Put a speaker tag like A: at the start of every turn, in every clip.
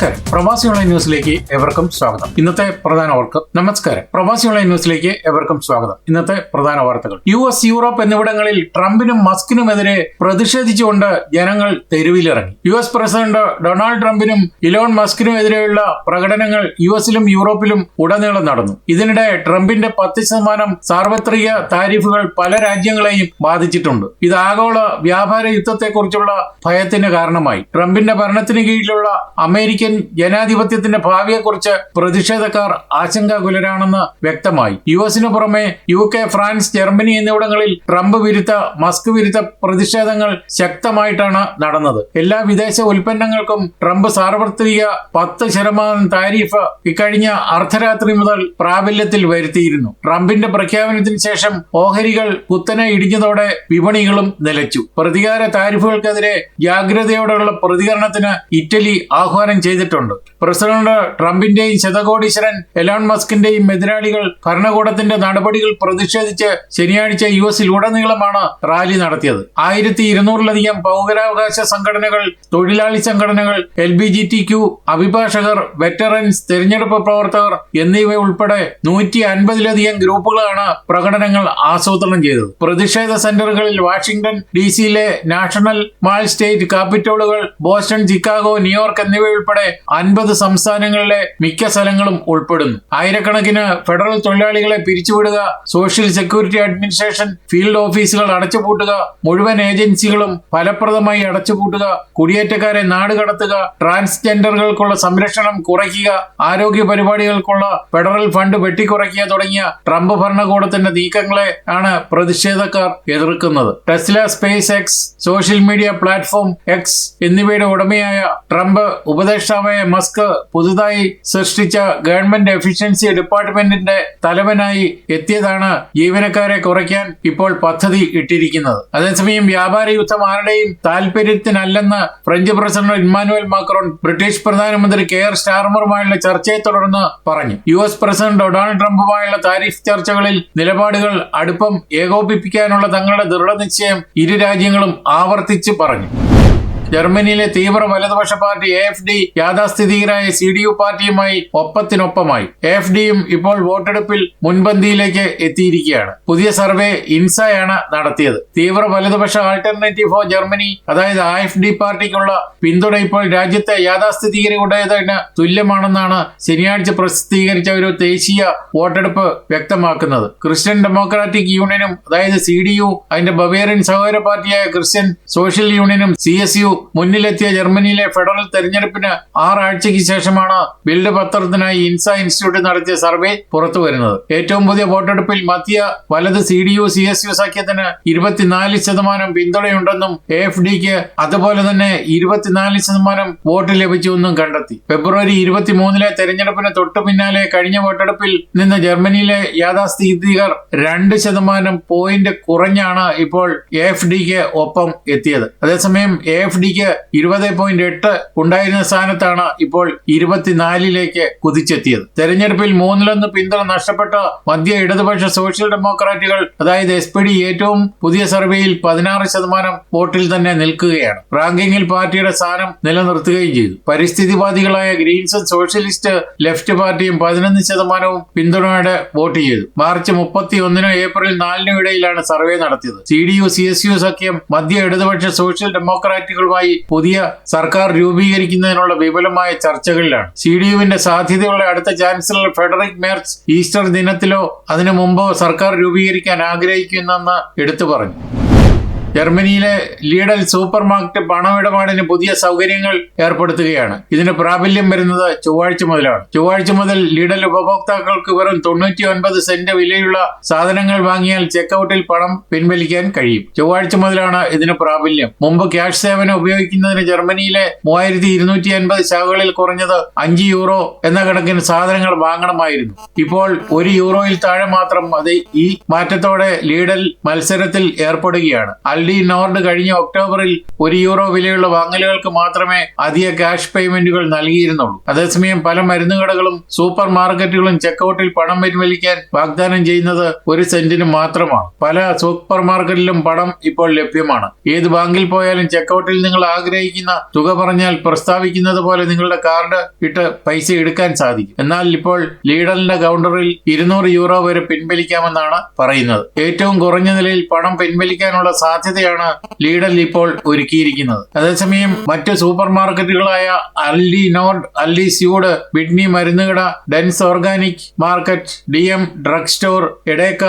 A: നമസ്കാരം. പ്രവാസി ഓൺലൈൻ ന്യൂസിലേക്ക് എവർക്കും സ്വാഗതം. ഇന്നത്തെ പ്രധാന വാർത്ത. നമസ്കാരം. പ്രവാസി ഓൺലൈൻ ന്യൂസിലേക്ക് എവർക്കും സ്വാഗതം. ഇന്നത്തെ പ്രധാന വാർത്തകൾ. യു എസ് യൂറോപ്പ് എന്നിവിടങ്ങളിൽ ട്രംപിനും മസ്കിനുമെതിരെ പ്രതിഷേധിച്ചുകൊണ്ട് ജനങ്ങൾ തെരുവിലിറങ്ങി. യു എസ് പ്രസിഡന്റ് ഡൊണാൾഡ് ട്രംപിനും ഇലോൺ മസ്കിനുമെതിരെയുള്ള പ്രകടനങ്ങൾ യു എസിലും യൂറോപ്പിലും ഉടനീളം നടന്നു. ഇതിനിടെ ട്രംപിന്റെ പത്ത് ശതമാനം സാർവത്രിക താരിഫുകൾ പല രാജ്യങ്ങളെയും ബാധിച്ചിട്ടുണ്ട്. ഇത് ആഗോള വ്യാപാര യുദ്ധത്തെക്കുറിച്ചുള്ള ഭയത്തിന് കാരണമായി. ട്രംപിന്റെ ഭരണത്തിന് കീഴിലുള്ള അമേരിക്കൻ ജനാധിപത്യത്തിന്റെ ഭാവിയെക്കുറിച്ച് പ്രതിഷേധക്കാർ ആശങ്കാകുലരാണെന്ന് വ്യക്തമായി. യു എസിന് പുറമെ യു കെ ഫ്രാൻസ് ജർമ്മനി എന്നിവിടങ്ങളിൽ ട്രംപ് വിരുദ്ധ മസ്ക് വിരുദ്ധ പ്രതിഷേധങ്ങൾ ശക്തമായിട്ടാണ് നടന്നത്. എല്ലാ വിദേശ ഉൽപ്പന്നങ്ങൾക്കും ട്രംപ് സാർവത്രിക പത്ത് ശതമാനം താരിഫ് ഇക്കഴിഞ്ഞ അർദ്ധരാത്രി മുതൽ പ്രാബല്യത്തിൽ വരുത്തിയിരുന്നു. ട്രംപിന്റെ പ്രഖ്യാപനത്തിന് ശേഷം ഓഹരികൾ കുത്തനെ ഇടിഞ്ഞതോടെ വിപണികളും നിലച്ചു. പ്രതികാര താരിഫുകൾക്കെതിരെ ജാഗ്രതയോടെയുള്ള പ്രതികരണത്തിന് ഇറ്റലി ആഹ്വാനം ചെയ്തിട്ടുണ്ട്. പ്രസിഡന്റ് ട്രംപിന്റെയും ശതകോടീശ്വരൻ എലോൺ മസ്കിന്റെയും എതിരാളികൾ ഭരണകൂടത്തിന്റെ നടപടികൾ പ്രതിഷേധിച്ച് ശനിയാഴ്ച യു എസിൽ ഉടനീളമാണ് റാലി നടത്തിയത്. ആയിരത്തി ഇരുന്നൂറിലധികം പൗരാവകാശ സംഘടനകൾ തൊഴിലാളി സംഘടനകൾ L B G T Q അഭിഭാഷകർ വെറ്ററൻസ് തെരഞ്ഞെടുപ്പ് പ്രവർത്തകർ എന്നിവ ഉൾപ്പെടെ നൂറ്റി അൻപതിലധികം ഗ്രൂപ്പുകളാണ് പ്രകടനങ്ങൾ ആസൂത്രണം ചെയ്തത്. പ്രതിഷേധ സെന്ററുകളിൽ വാഷിംഗ്ടൺ ഡി സിയിലെ നാഷണൽ മാൾ സ്റ്റേറ്റ് ക്യാപിറ്റോളുകൾ ബോസ്റ്റൺ ചിക്കാഗോ ന്യൂയോർക്ക് എന്നിവയുൾപ്പെടെ അൻപത് സംസ്ഥാനങ്ങളിലെ മിക്ക സ്ഥലങ്ങളും ഉൾപ്പെടുന്നു. ആയിരക്കണക്കിന് ഫെഡറൽ തൊഴിലാളികളെ പിരിച്ചുവിടുക സോഷ്യൽ സെക്യൂരിറ്റി അഡ്മിനിസ്ട്രേഷൻ ഫീൽഡ് ഓഫീസുകൾ അടച്ചുപൂട്ടുക മുഴുവൻ ഏജൻസികളും ഫലപ്രദമായി അടച്ചുപൂട്ടുക കുടിയേറ്റക്കാരെ നാട് കടത്തുക ട്രാൻസ്ജെൻഡറുകൾക്കുള്ള സംരക്ഷണം കുറയ്ക്കുക ആരോഗ്യ പരിപാടികൾക്കുള്ള ഫെഡറൽ ഫണ്ട് വെട്ടിക്കുറയ്ക്കുക തുടങ്ങിയ ട്രംപ് ഭരണകൂടത്തിന്റെ നീക്കങ്ങളെ ആണ് പ്രതിഷേധക്കാർ എതിർക്കുന്നത്. Tesla space X social media platform X എന്നിവയുടെ ഉടമയായ ട്രംപ് ഉപദേഷ്ടാവായ മസ്ക് പുതുതായി സൃഷ്ടിച്ച ഗവൺമെന്റ് എഫിഷ്യൻസി ഡിപ്പാർട്ട്മെന്റിന്റെ തലവനായി എത്തിയതാണ് ജീവനക്കാരെ കുറയ്ക്കാൻ ഇപ്പോൾ പദ്ധതി ഇട്ടിരിക്കുന്നത്. അതേസമയം വ്യാപാര യുദ്ധം ആരുടെയും താല്പര്യത്തിനല്ലെന്ന് French president Emmanuel Macron British പ്രധാനമന്ത്രി കെ കെയർ സ്റ്റാർമറുമായുള്ള ചർച്ചയെ തുടർന്ന് പറഞ്ഞു. യു എസ് പ്രസിഡന്റ് ഡൊണാൾഡ് ട്രംപുമായുള്ള താരിഫ് ചർച്ചകളിൽ നിലപാടുകൾ അടുപ്പം ഏകോപിപ്പിക്കാനുള്ള തങ്ങളുടെ ദൃഢനിശ്ചയം ഇരു രാജ്യങ്ങളും ആവർത്തിച്ചു പറഞ്ഞു. ജർമ്മനിയിലെ തീവ്ര വലതുപക്ഷ പാർട്ടി എ എഫ് ഡി യാഥാസ്ഥിതികരായ സി ഡി യു പാർട്ടിയുമായി ഒപ്പത്തിനൊപ്പമായി. എഫ് ഡിയും ഇപ്പോൾ വോട്ടെടുപ്പിൽ മുൻപന്തിയിലേക്ക് എത്തിയിരിക്കുകയാണ്. പുതിയ സർവേ ഇൻസയാണ് നടത്തിയത്. തീവ്ര വലതുപക്ഷ ആൾട്ടർനേറ്റീവ് ഫോർ ജർമ്മനി അതായത് ആ എഫ് ഡി പാർട്ടിക്കുള്ള പിന്തുണ ഇപ്പോൾ രാജ്യത്തെ യാഥാസ്ഥിതികരുടേതിന് തുല്യമാണെന്നാണ് ശനിയാഴ്ച പ്രസിദ്ധീകരിച്ച ഒരു ദേശീയ വോട്ടെടുപ്പ് വ്യക്തമാക്കുന്നത്. ക്രിസ്ത്യൻ ഡെമോക്രാറ്റിക് യൂണിയനും അതായത് സി ഡി യു അതിന്റെ ബവേറിയൻ സഹോദര പാർട്ടിയായ ക്രിസ്ത്യൻ സോഷ്യൽ യൂണിയനും സി എസ് യു മുന്നിലെത്തിയ ജർമ്മനിയിലെ ഫെഡറൽ തെരഞ്ഞെടുപ്പിന് ആറാഴ്ചയ്ക്ക് ശേഷമാണ് ബിൽഡ് പത്രത്തിനായി ഇൻസ ഇൻസ്റ്റിറ്റ്യൂട്ട് നടത്തിയ സർവേ പുറത്തു വരുന്നത് ഏറ്റവും പുതിയ വോട്ടെടുപ്പിൽ മധ്യ വലത് C D U C S U സഖ്യത്തിന് ഇരുപത്തിനാല് ശതമാനം പിന്തുണയുണ്ടെന്നും എഫ് ഡിക്ക് അതുപോലെ തന്നെ ഇരുപത്തിനാല് ശതമാനം വോട്ട് ലഭിച്ചുവെന്നും കണ്ടെത്തി. ഫെബ്രുവരി ഇരുപത്തിമൂന്നിലെ തെരഞ്ഞെടുപ്പിന് തൊട്ടു പിന്നാലെ കഴിഞ്ഞ വോട്ടെടുപ്പിൽ നിന്ന് ജർമ്മനിയിലെ യാഥാസ്ഥിതികർ രണ്ട് ശതമാനം പോയിന്റ് കുറഞ്ഞാണ് ഇപ്പോൾ എഫ് ഡിക്ക് ഒപ്പം എത്തിയത്. അതേസമയം എഫ് ഡിക്ക് ഇരുപത് പോയിന്റ് എട്ട് ഉണ്ടായിരുന്ന സ്ഥാനത്താണ് ഇപ്പോൾ ഇരുപത്തിനാലിലേക്ക് കുതിച്ചെത്തിയത്. തെരഞ്ഞെടുപ്പിൽ മൂന്നിലൊന്ന് പിന്തുണ നഷ്ടപ്പെട്ട മധ്യ ഇടതുപക്ഷ സോഷ്യൽ ഡെമോക്രാറ്റുകൾ അതായത് എസ് പി ഡി ഏറ്റവും പുതിയ സർവേയിൽ പതിനാറ് ശതമാനം വോട്ടിൽ തന്നെ നിൽക്കുകയാണ്. റാങ്കിങ്ങിൽ പാർട്ടിയുടെ സ്ഥാനം നിലനിർത്തുകയും ചെയ്തു. പരിസ്ഥിതിവാദികളായ ഗ്രീൻസും സോഷ്യലിസ്റ്റ് ലെഫ്റ്റ് പാർട്ടിയും പതിനൊന്ന് ശതമാനവും പിന്തുണയോടെ വോട്ട് ചെയ്തു. മാർച്ച് മുപ്പത്തി ഒന്നിനും ഏപ്രിൽ നാലിനും ഇടയിലാണ് സർവേ നടത്തിയത്. C D U C S U സഖ്യം മധ്യ ഇടതുപക്ഷ സോഷ്യൽ ഡെമോക്രാറ്റുകളുമായി പുതിയ സർക്കാർ രൂപീകരിക്കുന്നതിനുള്ള വിപുലമായ ചർച്ചകളിലാണ്. സി ഡി യുവിന്റെ സാധ്യതയുള്ള അടുത്ത ചാൻസലർ ഫെഡറിക് മേർച്ച് ഈസ്റ്റർ ദിനത്തിലോ അതിനു മുമ്പോ സർക്കാർ രൂപീകരിക്കാൻ ആഗ്രഹിക്കുന്നെന്ന് എടുത്തു പറഞ്ഞു. ജർമ്മനിയിലെ ലീഡൽ സൂപ്പർ മാർക്കറ്റ് പണമിടപാടിന് പുതിയ സൗകര്യങ്ങൾ ഏർപ്പെടുത്തുകയാണ്. ഇതിന് പ്രാബല്യം വരുന്നത് ചൊവ്വാഴ്ച മുതലാണ്. ചൊവ്വാഴ്ച മുതൽ ലീഡൽ ഉപഭോക്താക്കൾക്ക് വെറും തൊണ്ണൂറ്റി ഒൻപത് സെന്റ് വിലയുള്ള സാധനങ്ങൾ വാങ്ങിയാൽ ചെക്കൌട്ടിൽ പണം പിൻവലിക്കാൻ കഴിയും. ചൊവ്വാഴ്ച മുതലാണ് ഇതിന് പ്രാബല്യം. മുമ്പ് ക്യാഷ് സേവനം ഉപയോഗിക്കുന്നതിന് ജർമ്മനിയിലെ മൂവായിരത്തി ഇരുന്നൂറ്റി അൻപത് ശാഖകളിൽ കുറഞ്ഞത് അഞ്ച് യൂറോ എന്ന കണക്കിന് സാധനങ്ങൾ വാങ്ങണമായിരുന്നു. ഇപ്പോൾ ഒരു യൂറോയിൽ താഴെ മാത്രം അത് ഈ മാറ്റത്തോടെ ലീഡൽ മത്സരത്തിൽ ഏർപ്പെടുകയാണ്. അൽ ആൽഡി നോർഡ് കഴിഞ്ഞ ഒക്ടോബറിൽ ഒരു യൂറോ വിലയുള്ള വാങ്ങലുകൾക്ക് മാത്രമേ അധിക ക്യാഷ് പേയ്മെന്റുകൾ നൽകിയിരുന്നുള്ളൂ. അതേസമയം പല മരുന്ന് കടകളും സൂപ്പർ മാർക്കറ്റുകളും ചെക്കൌട്ടിൽ പണം പിൻവലിക്കാൻ വാഗ്ദാനം ചെയ്യുന്നത് ഒരു സെന്റിന് മാത്രമാണ്. പല സൂപ്പർ മാർക്കറ്റിലും പണം ഇപ്പോൾ ലഭ്യമാണ്. ഏത് ബാങ്കിൽ പോയാലും ചെക്കൌട്ടിൽ നിങ്ങൾ ആഗ്രഹിക്കുന്ന തുക പറഞ്ഞാൽ പ്രസ്താവിക്കുന്നത് പോലെ നിങ്ങളുടെ കാർഡ് ഇട്ട് പൈസ എടുക്കാൻ സാധിക്കും. എന്നാൽ ഇപ്പോൾ ലീഡലിന്റെ കൗണ്ടറിൽ ഇരുന്നൂറ് യൂറോ വരെ പിൻവലിക്കാമെന്നാണ് പറയുന്നത്. ഏറ്റവും കുറഞ്ഞ നിലയിൽ പണം പിൻവലിക്കാനുള്ള സാധ്യതയാണ് ലീഡൽ ഇപ്പോൾ ഒരുക്കിയിരിക്കുന്നത്. അതേസമയം മറ്റ് സൂപ്പർ മാർക്കറ്റുകളായ Aldi Nord Aldi Sud ബിഡ്നി മരുന്നുകട Denns organic market D M drug store Edeka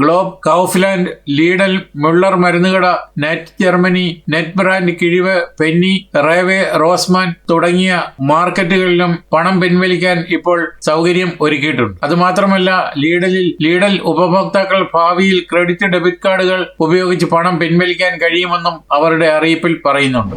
A: Globus Kaufland Lidl Muller മരുന്നുകട Netto Germany Netto brand കിഴിവ് പെന്നി റേവേ റോസ്മാൻ തുടങ്ങിയ മാർക്കറ്റുകളിലും പണം പിൻവലിക്കാൻ ഇപ്പോൾ സൗകര്യം ഒരുക്കിയിട്ടുണ്ട്. അതുമാത്രമല്ല ലീഡലിൽ ലീഡൽ ഉപഭോക്താക്കൾ ഭാവിയിൽ ക്രെഡിറ്റ് ഡെബിറ്റ് കാർഡുകൾ ഉപയോഗിച്ച് പണം പിൻവലിക്കാൻ കഴിയുമെന്നും അവരുടെ അറിയിപ്പിൽ പറയുന്നുണ്ട്.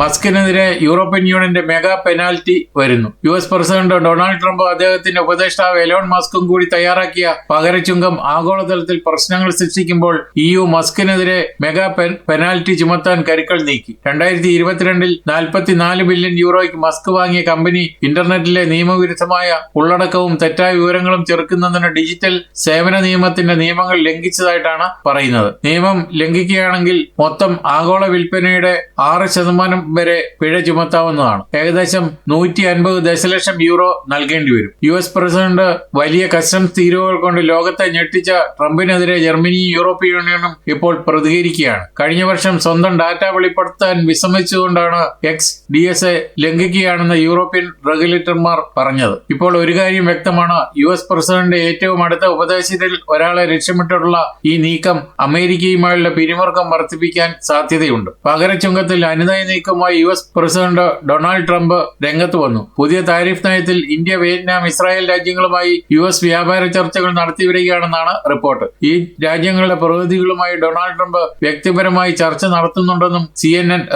A: മസ്കിനെതിരെ യൂറോപ്യൻ യൂണിയന്റെ മെഗാ പെനാൽറ്റി വരുന്നു. U S president Donald Trump അദ്ദേഹത്തിന്റെ ഉപദേഷ്ടാവ് എലോൺ മസ്കും കൂടി തയ്യാറാക്കിയ പകരച്ചുങ്കം ആഗോളതലത്തിൽ പ്രശ്നങ്ങൾ സൃഷ്ടിക്കുമ്പോൾ ഇ യു മസ്കിനെതിരെ മെഗാ പെനാൽറ്റി ചുമത്താൻ കരുക്കൾ നീക്കി. രണ്ടായിരത്തി ഇരുപത്തിരണ്ടിൽ നാൽപ്പത്തിനാല് ബില്യൺ യൂറോയ്ക്ക് മസ്ക് വാങ്ങിയ കമ്പനി ഇന്റർനെറ്റിലെ നിയമവിരുദ്ധമായ ഉള്ളടക്കവും തെറ്റായ വിവരങ്ങളും ചെറുക്കുന്നതിന് ഡിജിറ്റൽ സേവന നിയമത്തിന്റെ നിയമങ്ങൾ ലംഘിച്ചതായിട്ടാണ് പറയുന്നത്. നിയമം ലംഘിക്കുകയാണെങ്കിൽ മൊത്തം ആഗോള വിൽപ്പനയുടെ ആറ് ശതമാനം വരെ പിഴ ചുമത്താവുന്നതാണ്. ഏകദേശം നൂറ്റി അൻപത് ദശലക്ഷം യൂറോ നൽകേണ്ടി വരും. യു എസ് പ്രസിഡന്റ് വലിയ കസ്റ്റംസ് തീരുവകൾ കൊണ്ട് ലോകത്തെ ഞെട്ടിച്ച ട്രംപിനെതിരെ ജർമ്മനിയും യൂറോപ്യൻ യൂണിയനും ഇപ്പോൾ പ്രതികരിക്കുകയാണ്. കഴിഞ്ഞ വർഷം സ്വന്തം ഡാറ്റ വെളിപ്പെടുത്താൻ വിസമ്മതിച്ചുകൊണ്ടാണ് എക്സ് ഡി എസ് എ ലംഘിക്കുകയാണെന്ന് യൂറോപ്യൻ റെഗുലേറ്റർമാർ പറഞ്ഞത്. ഇപ്പോൾ ഒരു കാര്യം വ്യക്തമാണ് യു എസ് പ്രസിഡന്റ് ഏറ്റവും അടുത്ത ഉപദേശത്തിൽ ഒരാളെ ലക്ഷ്യമിട്ടുള്ള ഈ നീക്കം അമേരിക്കയുമായുള്ള പിരിമുറുക്കം വർദ്ധിപ്പിക്കാൻ സാധ്യതയുണ്ട്. പകരച്ചുങ്കത്തിൽ അനുനയ നീക്കമായി U S president Donald Trump രംഗത്ത് വന്നു. പുതിയ താരിഫ് നയത്തിൽ ഇന്ത്യ വിയറ്റ്നാം ഇസ്രായേൽ രാജ്യങ്ങളുമായി യു എസ് വ്യാപാര ചർച്ചകൾ നടത്തിവരികയാണെന്നാണ് റിപ്പോർട്ട്. ഈ രാജ്യങ്ങളുടെ പ്രതിനിധികളുമായി ഡൊണാൾഡ് ട്രംപ് വ്യക്തിപരമായി ചർച്ച നടത്തുന്നുണ്ടെന്നും സി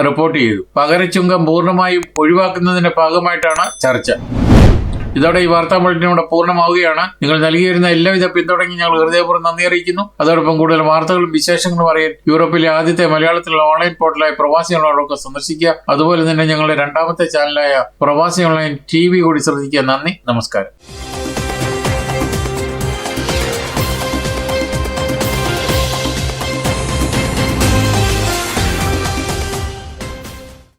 A: റിപ്പോർട്ട് ചെയ്തു. പകരച്ചുങ്കം പൂർണമായും ഒഴിവാക്കുന്നതിന്റെ ഭാഗമായിട്ടാണ് ചർച്ച. ഇതോടെ ഈ വാർത്താ ബുള്ളറ്റിൻ ഇവിടെ പൂർണമാവുകയാണ്. നിങ്ങൾ നൽകിയിരുന്ന എല്ലാവിധ പിന്തുണയ്ക്കും ഞങ്ങൾ ഹൃദയപൂർവം നന്ദി അറിയിക്കുന്നു. അതോടൊപ്പം കൂടുതൽ വാർത്തകളും വിശേഷങ്ങളും അറിയാൻ യൂറോപ്പിലെ ആദ്യത്തെ മലയാളത്തിലുള്ള ഓൺലൈൻ പോർട്ടലായ പ്രവാസി ഓൺലൈനൊക്കെ സന്ദർശിക്കുക. അതുപോലെ തന്നെ ഞങ്ങളുടെ രണ്ടാമത്തെ ചാനലായ പ്രവാസി ഓൺലൈൻ ടി വി കൂടി ശ്രദ്ധിക്കുക. നന്ദി. നമസ്കാരം.